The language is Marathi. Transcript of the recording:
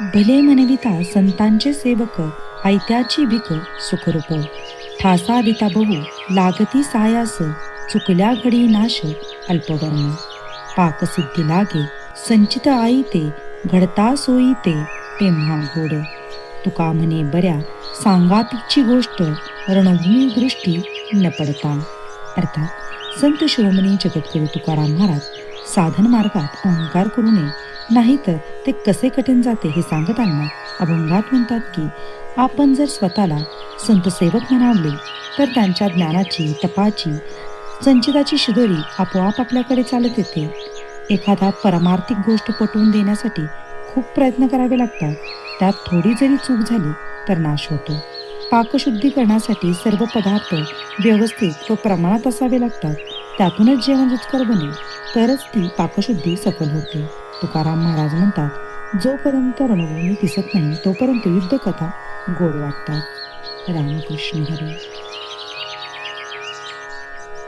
भले मनविता संतांचे सेवक आयत्याची भिक सुखरूप. ठासा बिता बहु लागती सायास चुकल्या घडी नाश अल्पवर्म पाकसिद्धी लागे संचित आई ते घडता सोयी ते तेव्हा घोड तुका म्हणे बऱ्या सांगातीची गोष्ट रणभूमी दृष्टी न पडता. अर्थात संत शिरोमणी जगद्गुरु तुकाराम महाराज साधन मार्गात अहंकार करू नये नाहीतर ते कसे कठीण जाते हे सांगताना अभंगात म्हणतात की आपण जर स्वतःला संतसेवक म्हणावले तर त्यांच्या ज्ञानाची तपाची संचिताची शिदोरी आपोआप आपल्याकडे चालत येते. एखादा परमार्थिक गोष्ट पटवून देण्यासाठी खूप प्रयत्न करावे लागतात. त्यात थोडी जरी चूक झाली तर नाश होतो. पाकशुद्धी करण्यासाठी सर्व पदार्थ व्यवस्थित व प्रमाणात असावे लागतात. त्यातूनच जेवण रुचकर बनेल तरच ती पाकशुद्धी सफल होते. तुकाराम महाराज म्हणतात जोपर्यंत रणभूमी दिसत नाही तोपर्यंत युद्धकथा गोड वाटतात. रामकृष्ण हरी.